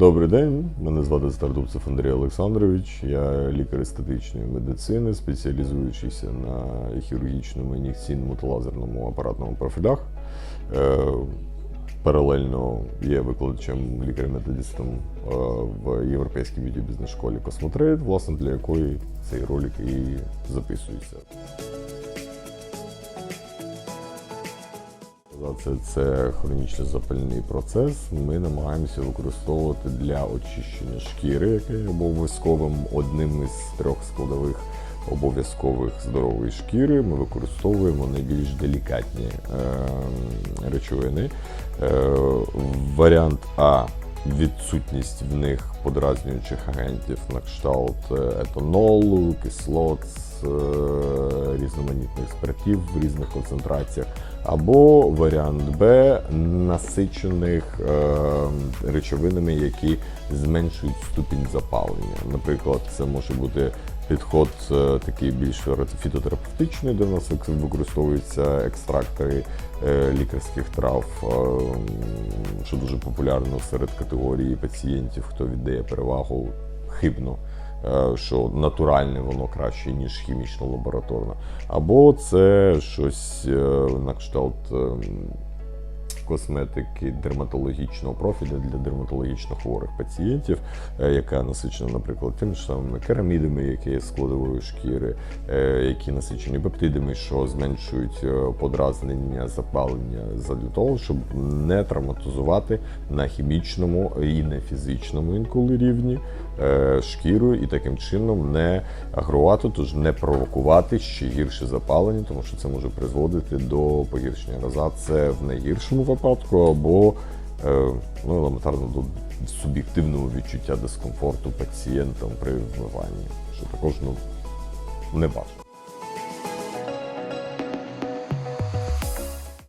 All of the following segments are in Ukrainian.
Добрий день, мене звати Стардубцев Андрій Олександрович. Я лікар естетичної медицини, спеціалізуючийся на хірургічному ін'єкційному та лазерному апаратному профілях. Е, Паралельно є викладачем лікарем-методистом е, в європейській бюджет бізнес школі Космотрейд, власне для якої цей ролик і записується. Це, це хронічно запальний процес. Ми намагаємося використовувати для очищення шкіри, яке є обов'язковим одним із трьох складових обов'язкових здорової шкіри. Ми використовуємо найбільш делікатні е, речовини. Е, варіант А. Відсутність в них подразнюючих агентів на кшталт е, етанолу, кислот, е, різноманітних спиртів в різних концентраціях, або варіант Б насичених е, речовинами, які зменшують ступінь запалення. Наприклад, це може бути підход е, такий більш фітотерапевтичний, де нас використовуються екстрактори е, лікарських трав, е, що дуже популярно серед категорії пацієнтів, хто віддає перевагу хибно. Що натуральне воно краще, ніж хімічно лабораторне. Або це щось на кшталт ем, косметики дерматологічного профілю для дерматологічно хворих пацієнтів, е, яка насичена, наприклад, тими ж самими керамідами, які є складовою шкіри, е, які насичені пептидами, що зменшують е, подразнення, запалення задля того, щоб не травматизувати на хімічному і не фізичному інколи рівні шкіру і таким чином не агрувати, тож не провокувати ще гірше запалення, тому що це може призводити до погіршення роза. Це в найгіршому випадку, або е, ну, елементарно до суб'єктивного відчуття дискомфорту пацієнтам при вмиванні, що також ну, не важко.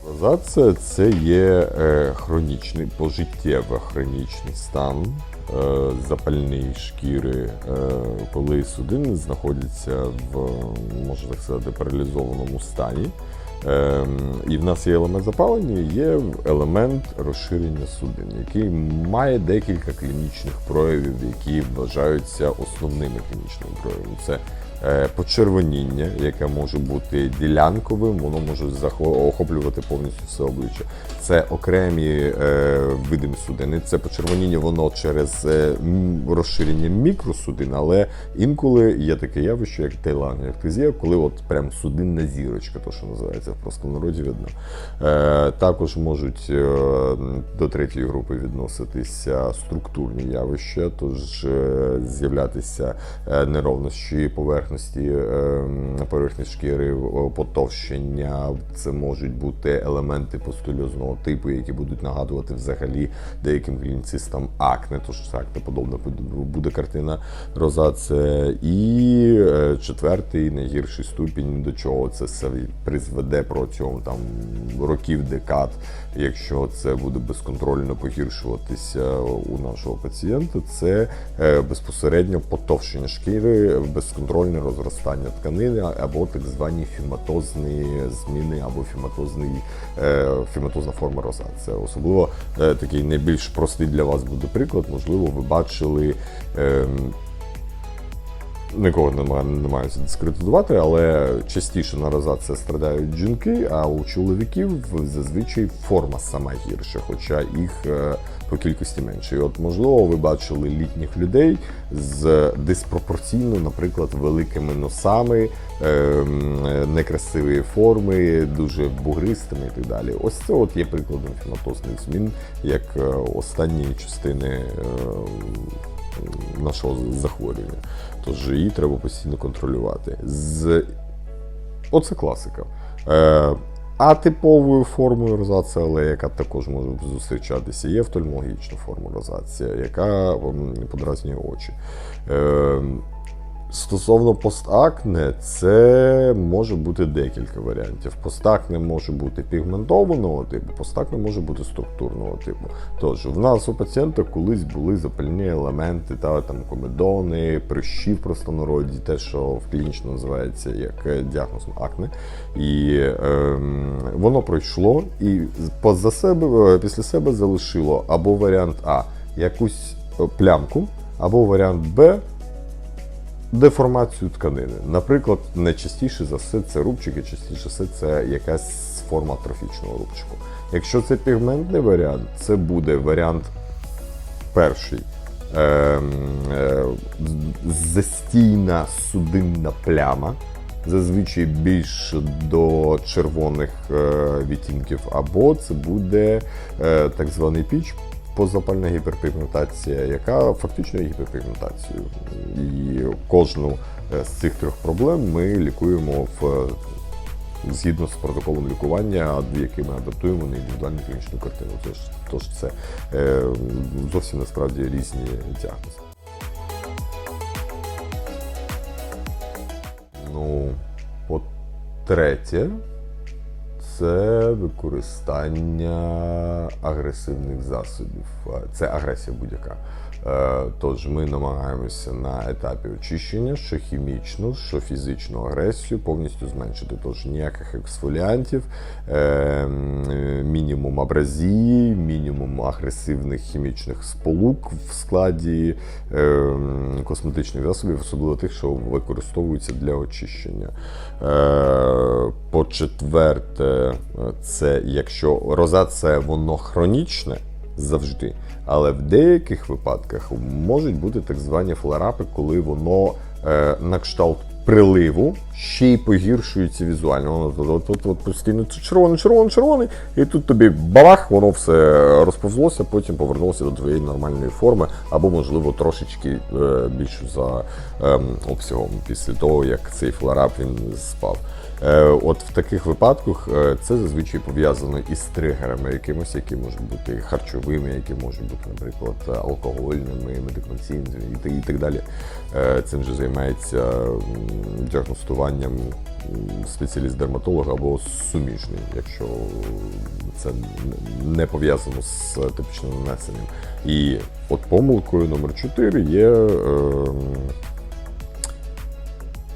Розація це є е, хронічний, пожиттєвий хронічний стан е, запальної шкіри, е, коли судини знаходяться в, можна так сказати, паралізованому стані. Е, і в нас є елемент запалення, є елемент розширення судин, який має декілька клінічних проявів, які вважаються основними клінічними проявами. Це е, почервоніння, яке може бути ділянковим, воно може охоплювати повністю все обличчя. Це окремі е, види судини. Це почервоніння, воно через е, розширення мікросудин, але інколи є таке явище, як тейлангектезія, коли от прям судинна зірочка, то що називається в простонароді видно. Е, також можуть е, до третьої групи відноситися структурні явища, тож е, з'являтися е, неровності поверхності е, поверхні шкіри, потовщення. Це можуть бути елементи постульозного типу, які будуть нагадувати взагалі деяким клініцистам акне, тож це акне подобна буде картина розація. І е, четвертий найгірший ступінь, до чого це все призведе протягом там років, декад, якщо це буде безконтрольно погіршуватися у нашого пацієнта, це е, безпосередньо потовщення шкіри, безконтрольне розростання тканини або так звані фіматозні зміни, або фіматозний, е, фіматозна форма розація. Особливо е, такий найбільш простий для вас буде приклад. Можливо, ви бачили. Нікого немає, намагаюся дискредитувати, але частіше на розація страдають жінки, а у чоловіків зазвичай форма сама гірша, хоча їх е, по кількості менше. І от, можливо, ви бачили літніх людей з диспропорційно, наприклад, великими носами, ем, некрасивої форми, дуже бугристими і так далі. Ось це от є прикладом фіматозних змін, як е, останні частини. Нашого захворювання. Тож її треба постійно контролювати. З... Оце класика. Е, атиповою формою розації, але яка також може зустрічатися, є офтальмологічна форма розація, яка подразнює очі. Е, Стосовно постакне, це може бути декілька варіантів. Постакне може бути пігментованого типу, постакне може бути структурного типу. Тож, в нас у пацієнта колись були запальні елементи, та там комедони, прищі в простонароді, те, що в клінічно називається як е, діагноз акне. І ем, воно пройшло і поза себе, е, після себе залишило або варіант А, якусь е, плямку, або варіант Б деформацію тканини. Наприклад, найчастіше за все це рубчики, частіше все це якась форма трофічного рубчику. Якщо це пігментний варіант, це буде варіант перший. Ем, е, застійна судинна пляма, зазвичай більш до червоних е, відтінків, або це буде е, так званий піч. Позапальна гіперпігментація, яка фактично є гіперпігментацією. І кожну е, з цих трьох проблем ми лікуємо в е, згідно з протоколом лікування, який ми адаптуємо на індивідуальну клінічну картину. Тож, тож це е, зовсім насправді різні діагнози. Ну, по-третє, це використання агресивних засобів. Це агресія будь-яка. Е, Тож ми намагаємося на етапі очищення, що хімічну, що фізичну агресію повністю зменшити. Тож ніяких ексфоліантів, е, мінімум абразії, мінімум агресивних хімічних сполук в складі е, косметичних засобів, особливо тих, що використовуються для очищення. Е, По-четверте, це якщо розація воно хронічне завжди, але в деяких випадках можуть бути так звані фларапи, коли воно е, на кшталт приливу ще й погіршується візуально. Воно от, от, от постійно червоний, червоний, червоний, і тут тобі бабах, воно все розповзлося, потім повернулося до твоєї нормальної форми, або, можливо, трошечки е, більше за ем, обсягом після того, як цей фларап він спав. Е, От в таких випадках е, це зазвичай пов'язано із тригерами якимось, які можуть бути харчовими, які можуть бути, наприклад, алкогольними, медикаментійними і так- далі. Е, Цим же займається діагностуванням спеціаліст-дерматолог або суміжний, якщо це не пов'язано з типічним нанесенням. І от помилкою номер 4 є.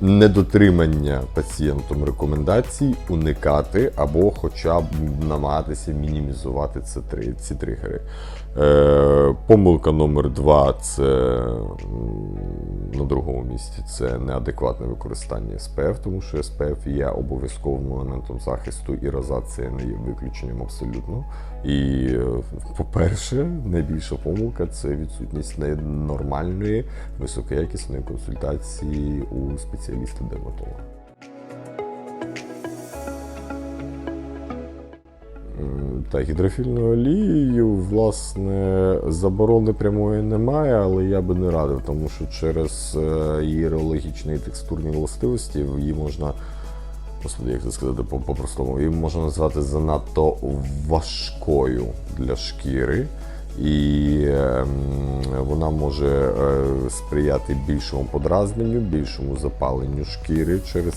Недотримання пацієнтом рекомендацій уникати або хоча б намагатися мінімізувати ці, три, ці тригери. Е, помилка номер два це на другому місці це неадекватне використання СПФ, тому що СПФ є обов'язковим елементом захисту, і розація не є виключенням абсолютно. І, е, по-перше, найбільша помилка це відсутність нормальної високоякісної консультації у спеціаліста-дерматолога. М, Та гідрофільною олією, власне, заборони прямої немає, але я би не радив, тому що через е, її реологічні і текстурні властивості її можна, господи, як це сказати по-простому, її можна назвати занадто важкою для шкіри. І ем, вона може е, сприяти більшому подразненню, більшому запаленню шкіри через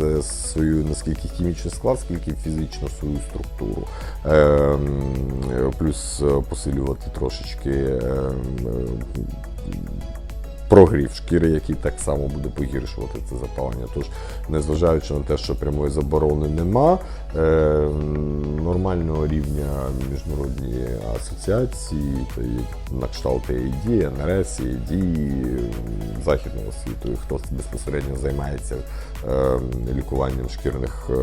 е, свою наскільки хімічний склад, скільки фізично свою структуру. Ем, плюс е, посилювати трошечки ем, прогрів шкіри, який так само буде погіршувати це запалення. Тож, незважаючи на те, що прямої заборони нема, е, нормального рівня міжнародні асоціації, й на кшталт AID, НРС, AID, західного світу, і хто безпосередньо займається е, лікуванням шкірних е,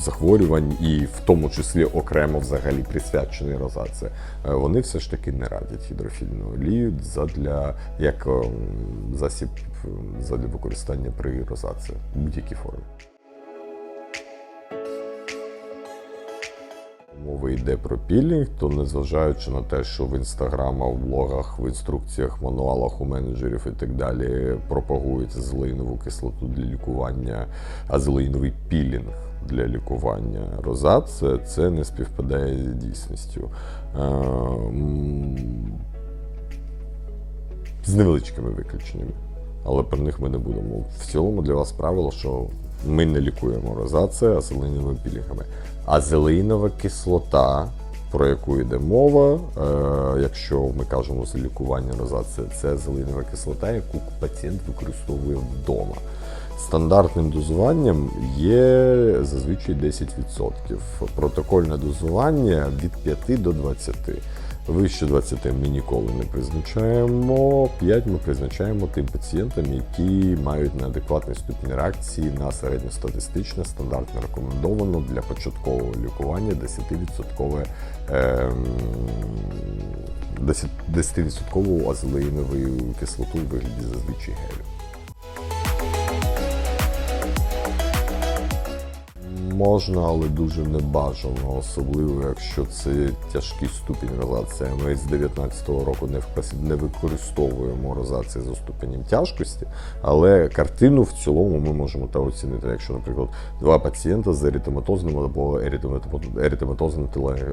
захворювань, і в тому числі окремо взагалі присвячений розації, е, вони все ж таки не радять гідрофільну олію задля як засіб е, задля використання при розації в будь-якій формі. Мова йде про пілінг, то незважаючи на те, що в інстаграмах, в блогах, в інструкціях, мануалах у менеджерів і так далі пропагується зелейнову кислоту для лікування, а зелейновий пілінг для лікування розація, це не співпадає з дійсністю. З невеличкими виключеннями. Але про них ми не будемо. В цілому для вас правило, що ми не лікуємо розацію азелейновими пілінгами. Азелеїнова кислота, про яку йде мова, е, якщо ми кажемо за лікування розації, це азелеїнова кислота, яку пацієнт використовує вдома. Стандартним дозуванням є зазвичай 10%. Протокольне дозування від 5 до 20. Вище 20 ми ніколи не призначаємо. 5 ми призначаємо тим пацієнтам, які мають неадекватний ступінь реакції на середньостатистичне, стандартно рекомендовано для початкового лікування 10% ем, 10% 10% азелеїнову кислоту у вигляді зазвичай гелю. Можна, але дуже небажано, особливо якщо це тяжкий ступінь розації. Ми з 19-го року не не використовуємо розацію за ступенем тяжкості, але картину в цілому ми можемо та оцінити. Якщо, наприклад, два пацієнта з еритематозним або еритемато- еритематозним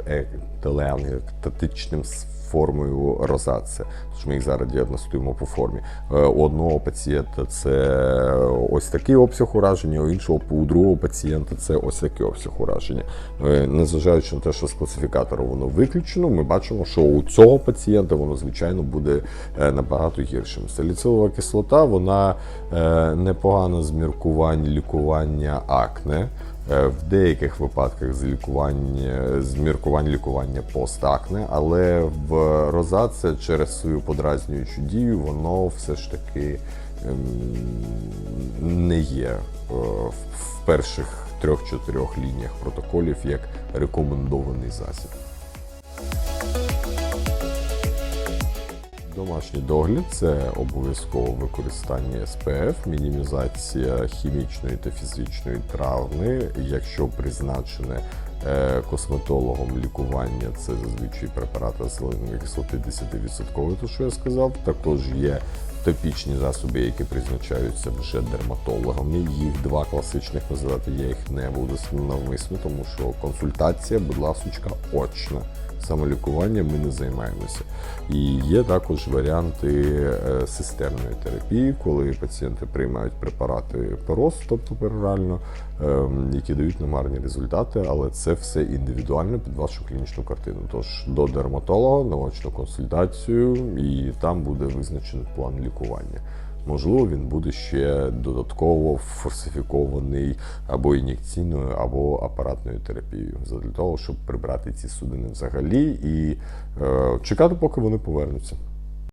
е, телеангектатичним формою розації. Тож ми їх зараз діагностуємо по формі. Е, У одного пацієнта це ось такий обсяг ураження, у іншого у другого пацієнта це ось такий обсяг ураження. Е, Незважаючи на те, що з класифікатора воно виключено, ми бачимо, що у цього пацієнта воно звичайно буде е, набагато гіршим. Саліцилова кислота вона е, непогана з міркувань лікування акне. В деяких випадках з лікування з міркувань лікування постакне, але в розація через свою подразнюючу дію воно все ж таки ем, не є в перших трьох-чотирьох лініях протоколів як рекомендований засіб. Домашній догляд це обов'язково використання СПФ, мінімізація хімічної та фізичної травми. Якщо призначене косметологом лікування, це зазвичай препарати зеленої кислоти 10%, то що я сказав. Також є топічні засоби, які призначаються вже дерматологами. Їх два класичних називати я їх не буду навмисно, тому що консультація, будь ласочка, очна. Самолікування ми не займаємося. І є також варіанти е, системної терапії, коли пацієнти приймають препарати ПРОС, тобто перорально, ем, які дають нам гарні результати, але це все індивідуально під вашу клінічну картину. Тож до дерматолога, на очну консультацію, і там буде визначений план лікування. Можливо, він буде ще додатково форсифікований або ін'єкційною, або апаратною терапією, для того, щоб прибрати ці судини взагалі і е, чекати, поки вони повернуться.